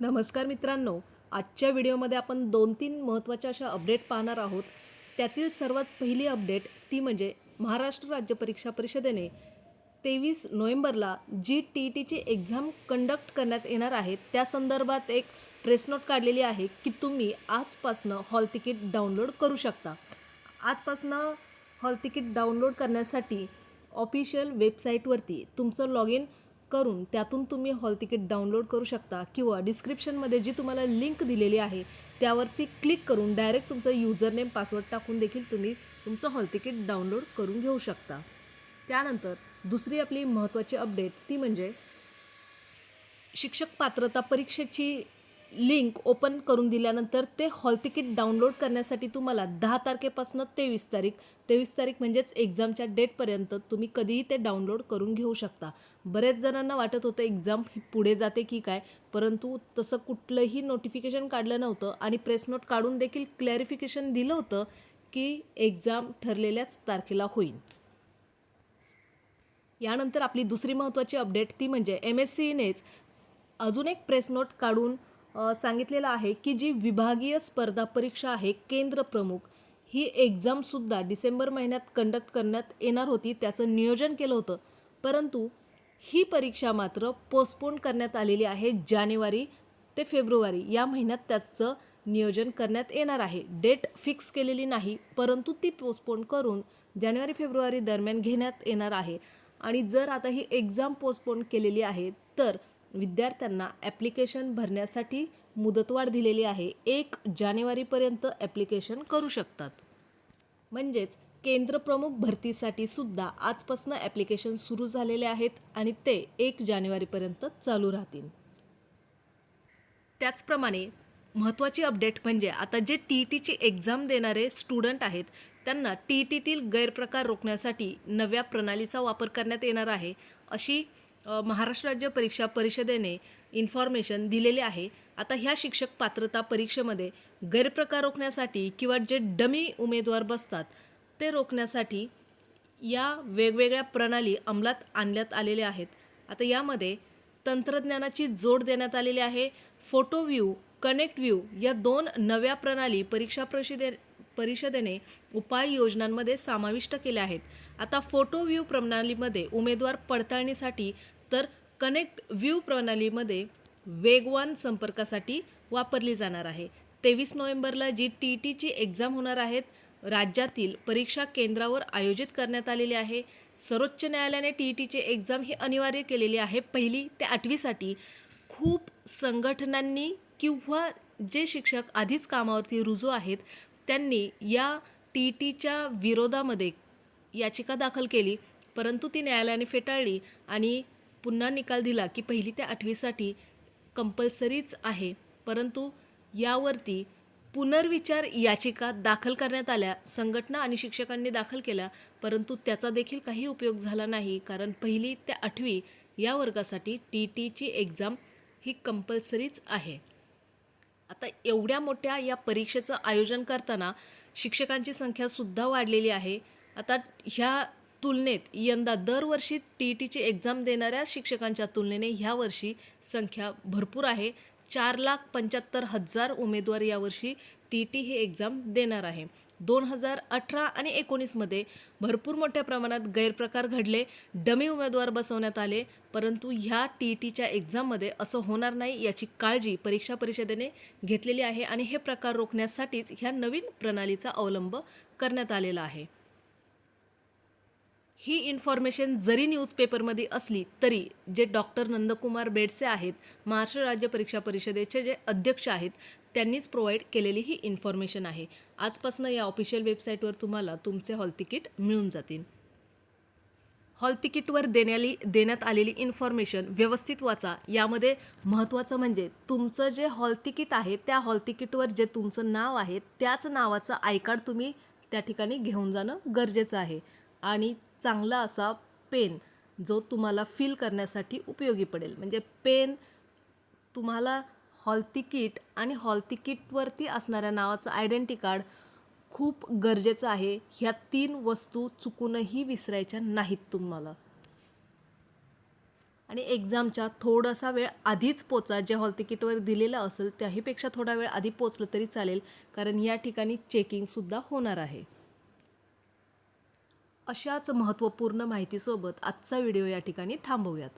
नमस्कार मित्रांनो आजच्या व्हिडिओमध्ये आपण दोन तीन महत्त्वाच्या अशा अपडेट पाहणार आहोत. त्यातील सर्वात पहिली अपडेट ती म्हणजे महाराष्ट्र राज्य परीक्षा परिषदेने तेवीस नोव्हेंबरला जी टी ई टीची एक्झाम कंडक्ट करण्यात येणार आहे. त्या संदर्भात एक प्रेस नोट काढलेली आहे की तुम्ही आजपासनं हॉल तिकीट डाउनलोड करू शकता. आजपासनं हॉल तिकीट डाउनलोड करण्यासाठी ऑफिशियल वेबसाईटवरती तुमचं लॉग इन करून त्यातून तुम्ही हॉल तिकीट डाउनलोड करू शकता किंवा डिस्क्रिप्शनमध्ये जी तुम्हाला लिंक दिलेली आहे त्यावरती क्लिक करून डायरेक्ट तुमचं युजर नेम पासवर्ड टाकून देखील तुम्ही तुमचं हॉल तिकीट डाउनलोड करून घेऊ शकता. त्यानंतर दुसरी आपली महत्त्वाची अपडेट ती म्हणजे शिक्षक पात्रता परीक्षेची लिंक ओपन करून दिल्यानंतर ते हॉल तिकीट डाउनलोड करण्यासाठी तुम्हाला दहा तारखेपासून तेवीस तारीख तेवीस तारीख म्हणजेच एक्झामच्या डेटपर्यंत तुम्ही कधीही ते डाउनलोड करून घेऊ शकता. बरेच जणांना वाटत होतं एक्झाम पुढे जाते की काय परंतु तसं कुठलंही नोटिफिकेशन काढलं नव्हतं आणि प्रेस नोट काढून देखील क्लॅरिफिकेशन दिलं होतं की एक्झाम ठरलेल्याच तारखेला होईल. यानंतर आपली दुसरी महत्त्वाची अपडेट ती म्हणजे एम एस सीनेच अजून एक प्रेस नोट काढून सांगितलेलं आहे की जी विभागीय स्पर्धा परीक्षा आहे केंद्र प्रमुख ही एक्झामसुद्धा डिसेंबर महिन्यात कंडक्ट करण्यात येणार होती त्याचं नियोजन केलं होतं. परंतु ही परीक्षा मात्र पोस्टपोन करण्यात आलेली आहे जानेवारी ते फेब्रुवारी या महिन्यात त्याचं नियोजन करण्यात येणार आहे. डेट फिक्स केलेली नाही परंतु ती पोस्टपोन करून जानेवारी फेब्रुवारी दरम्यान घेण्यात येणार आहे. आणि जर आता ही एक्झाम पोस्टपोन केलेली आहे तर विद्यार्थ्यांना ॲप्लिकेशन भरण्यासाठी मुदतवाढ दिलेली आहे. एक जानेवारीपर्यंत ॲप्लिकेशन करू शकतात. म्हणजेच केंद्रप्रमुख भरतीसाठी सुद्धा आजपासून ॲप्लिकेशन सुरू झालेले आहेत आणि ते एक जानेवारीपर्यंत चालू राहतील. त्याचप्रमाणे महत्त्वाची अपडेट म्हणजे आता जे टी ई टीची एक्झाम देणारे स्टुडंट आहेत त्यांना टी ई टीतील गैरप्रकार रोखण्यासाठी नव्या प्रणालीचा वापर करण्यात येणार आहे अशी महाराष्ट्र राज्य परीक्षा परिषदेने इन्फॉर्मेशन दिलेले आहे. आता ह्या शिक्षक पात्रता परीक्षेमध्ये गैरप्रकार रोखण्यासाठी किंवा जे डमी उमेदवार बसतात ते रोखण्यासाठी या वेगवेगळ्या प्रणाली अंमलात आणण्यात आलेल्या आहेत. आता यामध्ये तंत्रज्ञानाची जोड देण्यात आलेली आहे. फोटो व्ह्यू कनेक्ट व्ह्यू या दोन नव्या प्रणाली परीक्षा परिषदे परिषदेने उपाययोजनांमध्ये समाविष्ट केल्या आहेत. आता फोटो व्ह्यू प्रणालीमध्ये उमेदवार पडताळणीसाठी तर कनेक्ट व्ह्यू प्रणालीमध्ये वेगवान संपर्कासाठी वापरली जाणार आहे. तेवीस नोव्हेंबरला जी टी ई टीची एक्झाम होणार आहेत राज्यातील परीक्षा केंद्रावर आयोजित करण्यात आलेली आहे. सर्वोच्च न्यायालयाने टी ई टीची एक्झाम ही अनिवार्य केलेली आहे. पहिली ते आठवीसाठी खूप संघटनांनी किंवा जे शिक्षक आधीच कामावरती रुजू आहेत त्यांनी या टी ई टीच्या विरोधामध्ये याचिका दाखल केली. परंतु ती न्यायालयाने फेटाळली आणि पुन्हा निकाल दिला की पहिली ते आठवीसाठी कंपल्सरीच आहे. परंतु यावरती पुनर्विचार याचिका दाखल करण्यात आल्या. संघटना आणि शिक्षकांनी दाखल केल्या. परंतु त्याचा देखील काही उपयोग झाला नाही. कारण पहिली ते आठवी या वर्गासाठी टी टीची एक्झाम ही कंपल्सरीच आहे. आता एवढ्या मोठ्या या परीक्षेचं आयोजन करताना शिक्षकांची संख्यासुद्धा वाढलेली आहे. आता ह्या तुलनेत यंदा दरवर्षी टी ई टीची एक्झाम देणाऱ्या शिक्षकांच्या तुलनेने ह्यावर्षी संख्या भरपूर आहे. चार लाख पंच्याहत्तर हजार उमेदवार यावर्षी टी ई टी ही एक्झाम देणार आहे. दोन हजार अठरा आणि एकोणीसमध्ये भरपूर मोठ्या प्रमाणात गैरप्रकार घडले. डमी उमेदवार बसवण्यात आले परंतु ह्या टी ई टीच्या एक्झाममध्ये असं होणार नाही याची काळजी परीक्षा परिषदेने घेतलेली आहे आणि हे प्रकार रोखण्यासाठीच ह्या नवीन प्रणालीचा अवलंब करण्यात आलेला आहे. ही इन्फॉर्मेशन जरी न्यूजपेपरमध्ये असली तरी जे डॉक्टर नंदकुमार बेडसे आहेत महाराष्ट्र राज्य परीक्षा परिषदेचे जे अध्यक्ष आहेत त्यांनीच प्रोव्हाइड केलेली ही इन्फॉर्मेशन आहे. आजपासून या ऑफिशियल वेबसाईटवर तुम्हाला तुमचे हॉल तिकीट मिळून जातील. हॉल तिकीटवर देण्याली देण्यात आलेली इन्फॉर्मेशन व्यवस्थित वाचा. यामध्ये महत्त्वाचं म्हणजे तुमचं जे हॉल तिकीट आहे त्या हॉल तिकीटवर जे तुमचं नाव आहे त्याच नावाचं आय कार्ड तुम्ही त्या ठिकाणी घेऊन जाणं गरजेचं आहे. आणि चांगला असा पेन जो तुम्हाला फील करण्यासाठी उपयोगी पडेल. म्हणजे पेन तुम्हाला हॉल तिकीट आणि हॉल तिकीटवरती असणाऱ्या नावाचं आयडेंटी कार्ड खूप गरजेचं आहे. ह्या तीन वस्तू चुकूनही विसरायच्या नाहीत तुम्हाला. आणि एक्झामच्या थोडासा वेळ आधीच पोचा. जे हॉल तिकीटवर दिलेलं असेल त्याहीपेक्षा थोडा वेळ आधी पोचलं तरी चालेल. कारण या ठिकाणी चेकिंगसुद्धा होणार आहे. अशाच महत्त्वपूर्ण माहितीसोबत आजचा व्हिडिओ या ठिकाणी थांबवूयात.